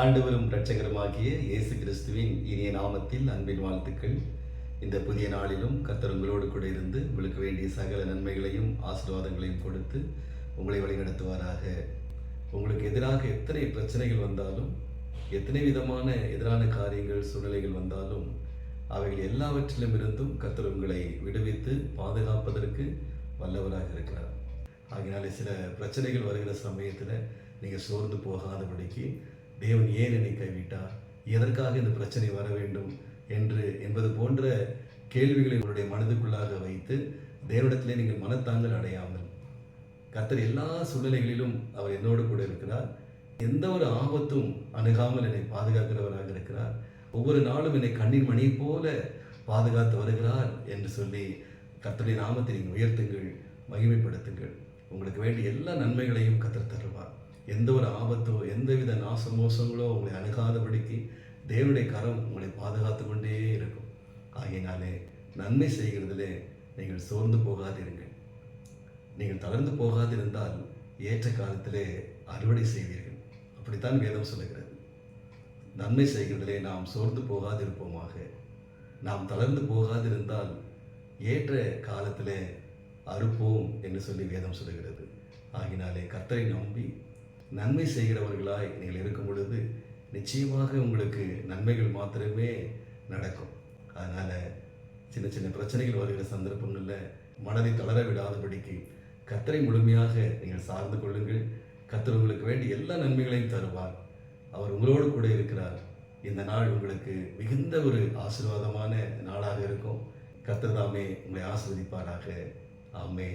ஆண்டவரும் இரட்சகருமாகிய இயேசு கிறிஸ்துவின் இனிய நாமத்தில் அன்பின் வாழ்த்துக்கள். இந்த புதிய நாளிலும் கர்த்தர் உங்களோடு கூட இருந்து உங்களுக்கு வேண்டிய சகல நன்மைகளையும் ஆசீர்வாதங்களையும் கொடுத்து உங்களை வழிநடத்துவாராக. உங்களுக்கு எதிராக எத்தனை பிரச்சனைகள் வந்தாலும் எத்தனை விதமான எதிரான காரியங்கள் சூழ்நிலைகள் வந்தாலும் அவைகள் எல்லாவற்றிலும் இருந்தும் கர்த்தர் உங்களை விடுவித்து பாதுகாப்பதற்கு வல்லவராக இருக்கிறார். ஆகினாலே சில பிரச்சனைகள் வருகிற சமயத்தில் நீங்கள் சோர்ந்து போகாதபடிக்கு தேவன் ஏன் என்னை கைவிட்டார்? எதற்காக இந்த பிரச்சனை வர வேண்டும் என்று என்பது போன்ற கேள்விகளை உங்களுடைய மனதுக்குள்ளாக வைத்து தேவனிடத்திலே நீங்கள் மனத்தாங்கல் அடையாமல் கத்தர் எல்லா சூழ்நிலைகளிலும் அவர் என்னோடு கூட இருக்கிறார். எந்த ஒரு ஆபத்தும் அணுகாமல் என்னை பாதுகாக்கிறவராக இருக்கிறார். ஒவ்வொரு நாளும் என்னை கண்ணின் மணி போல பாதுகாத்து வருகிறார் என்று சொல்லி கத்தருடைய நாமத்தை நீங்கள் உயர்த்துங்கள் மகிமைப்படுத்துங்கள். உங்களுக்கு வேண்டிய எல்லா நன்மைகளையும் கத்தர் தருவார். எந்த ஒரு ஆபத்தோ எந்தவித நாச மோசங்களோ உங்களை அணுகாதபடிக்கு தேவனுடைய கரம் உங்களை பாதுகாத்து கொண்டே இருக்கும். ஆகையினாலே நன்மை செய்கிறதிலே நீங்கள் சோர்ந்து போகாதிருங்கள். நீங்கள் தளர்ந்து போகாதிருந்தால் ஏற்ற காலத்திலே அறுவடை செய்வீர்கள். அப்படித்தான் வேதம் சொல்லுகிறது. நன்மை செய்கிறதிலே நாம் சோர்ந்து போகாதிருப்போமாக. நாம் தளர்ந்து போகாதிருந்தால் ஏற்ற காலத்திலே அறுப்போம் என்று சொல்லி வேதம் சொல்லுகிறது. ஆகினாலே கர்த்தரை நம்பி நன்மை செய்கிறவர்களாய் நீங்கள் இருக்கும் பொழுது நிச்சயமாக உங்களுக்கு நன்மைகள் மாத்திரமே நடக்கும். அதனால் சின்ன சின்ன பிரச்சனைகள் வருகிற சந்தர்ப்பங்களில் மனதை தளர விடாதபடிக்கு கத்தரை முழுமையாக நீங்கள் சார்ந்து கொள்ளுங்கள். கத்தர் உங்களுக்கு வேண்டிய எல்லா நன்மைகளையும் தருவார். அவர் உங்களோடு கூட இருக்கிறார். இந்த நாள் உங்களுக்கு மிகுந்த ஒரு ஆசீர்வாதமான நாளாக இருக்கும். கர்த்தர் தாமே உங்களை ஆசிர்வதிப்பாராக. ஆமே